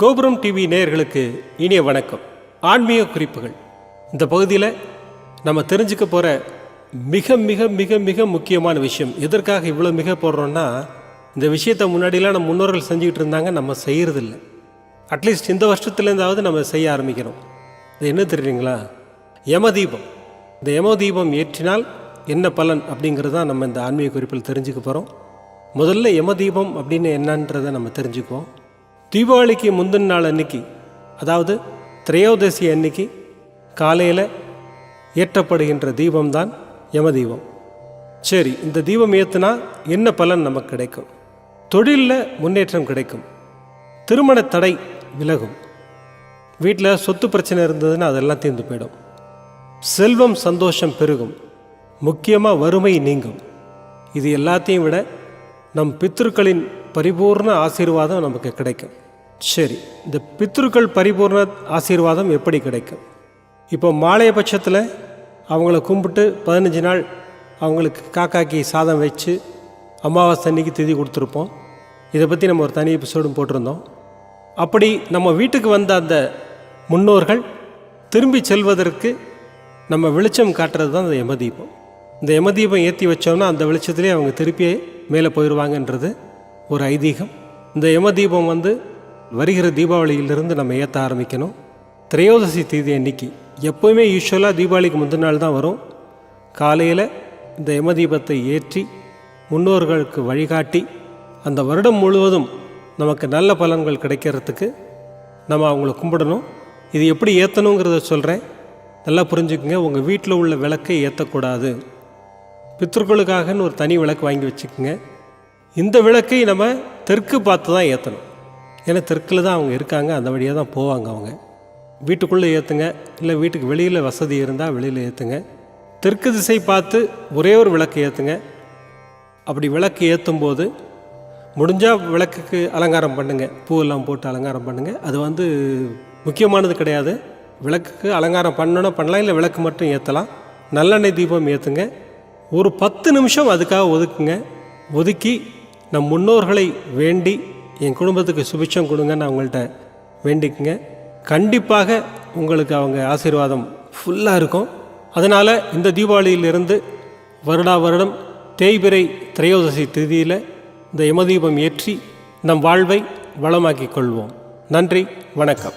கோபுரம் டிவி நேயர்களுக்கு இனிய வணக்கம். ஆன்மீக குறிப்புகள். இந்த பகுதியில் நம்ம தெரிஞ்சுக்க போகிற மிக மிக மிக மிக முக்கியமான விஷயம் எதற்காக இவ்வளோ மிக போடுறோன்னா இந்த விஷயத்தை முன்னாடிலாம் நம்ம முன்னோர்கள் செஞ்சுக்கிட்டு இருந்தாங்க நம்ம செய்கிறதில்ல அட்லீஸ்ட் இந்த வருஷத்துலேருந்தாவது நம்ம செய்ய ஆரம்பிக்கிறோம். இது என்ன தெரியுங்களா யமதீபம். இந்த யமதீபம் ஏற்றினால் என்ன பலன் அப்படிங்கிறது தான் நம்ம இந்த ஆன்மீக குறிப்பில் தெரிஞ்சுக்க போகிறோம் முதல்ல யமதீபம் அப்படின்னு என்னன்றதை நம்ம தெரிஞ்சுக்குவோம். தீபாவளிக்கு முந்தின நாள் அன்னைக்கு அதாவது திரையோதசி அன்னைக்கு காலையில் ஏற்றப்படுகின்ற தீபம்தான் யமதீபம். சரி இந்த தீபம் ஏற்றுனா என்ன பலன் நமக்கு கிடைக்கும்? தொழிலில் முன்னேற்றம் கிடைக்கும். திருமண தடை விலகும். வீட்டில் சொத்து பிரச்சனை இருந்ததுன்னா அதெல்லாம் தீர்ந்து போயிடும். செல்வம் சந்தோஷம் பெருகும். முக்கியமாக வறுமை நீங்கும். இது எல்லாத்தையும் விட நம் பித்திருக்களின் பரிபூர்ண ஆசீர்வாதம் நமக்கு கிடைக்கும். சரி இந்த பித்ருக்கள் பரிபூர்ண ஆசீர்வாதம் எப்படி கிடைக்கும்? இப்போ மாலைய பட்சத்தில் அவங்கள கும்பிட்டு பதினஞ்சு நாள் அவங்களுக்கு காக்காக்கி சாதம் வச்சு அமாவாசை அன்னைக்கு திதி கொடுத்துருப்போம். இதை பற்றி நம்ம ஒரு தனி எபிசோடும் போட்டிருந்தோம். அப்படி நம்ம வீட்டுக்கு வந்த அந்த முன்னோர்கள் திரும்பி செல்வதற்கு நம்ம வெளிச்சம் காட்டுறது தான் அந்த யமதீபம். இந்த யமதீபம் ஏற்றி வச்சோம்னா அந்த வெளிச்சத்துலேயே அவங்க திருப்பியே மேலே போயிடுவாங்கன்றது ஒரு ஐதீகம். இந்த யம தீபம் வந்து வருகிற தீபாவளியிலிருந்து நம்ம ஏற்ற ஆரம்பிக்கணும். திரையோதசி தீதி அன்னைக்கு எப்போவுமே யூஸ்வலாக தீபாவளிக்கு முந்தின நாள் தான் வரும். காலையில் இந்த யம தீபத்தை ஏற்றி முன்னோர்களுக்கு வழிகாட்டி அந்த வருடம் முழுவதும் நமக்கு நல்ல பலன்கள் கிடைக்கிறதுக்கு நம்ம அவங்கள கும்பிடணும். இது எப்படி ஏற்றணுங்கிறத சொல்கிறேன் நல்லா புரிஞ்சுக்குங்க. உங்கள் வீட்டில் உள்ள விளக்கை ஏற்றக்கூடாது பித்ருக்களுக்காகன்னு ஒரு தனி விளக்கு வாங்கி வச்சுக்கோங்க. இந்த விளக்கை நம்ம தெற்கு பார்த்து தான் ஏற்றணும் ஏன்னா தெற்கில் தான் அவங்க இருக்காங்க அந்த வழியாக தான் போவாங்க அவங்க. வீட்டுக்குள்ளே ஏற்றுங்க இல்லை வீட்டுக்கு வெளியில் வசதி இருந்தால் வெளியில் ஏற்றுங்க தெற்கு திசை பார்த்து ஒரே ஒரு விளக்கு ஏற்றுங்க அப்படி விளக்கு ஏற்றும் போது முடிஞ்சால் விளக்குக்கு அலங்காரம் பண்ணுங்கள் பூவெல்லாம் போட்டு அலங்காரம் பண்ணுங்கள் அது வந்து முக்கியமானது கிடையாது. விளக்குக்கு அலங்காரம் பண்ணணும் பண்ணலாம் இல்லை விளக்கு மட்டும் ஏற்றலாம் நல்லெண்ணெய் தீபம் ஏற்றுங்க ஒரு பத்து நிமிஷம் அதுக்காக ஒதுக்குங்க. ஒதுக்கி நம் முன்னோர்களை வேண்டி என் குடும்பத்துக்கு சுபிட்சம் கொடுங்கன்னு அவங்கள்ட்ட வேண்டிக்குங்க. கண்டிப்பாக உங்களுக்கு அவங்க ஆசீர்வாதம் ஃபுல்லாக இருக்கும். அதனால் இந்த தீபாவளியிலிருந்து வருடா வருடம் தேய்பிறை திரையோதசி திதியில் இந்த யமதீபம் ஏற்றி நம் வாழ்வை வளமாக்கிக் கொள்வோம். நன்றி வணக்கம்.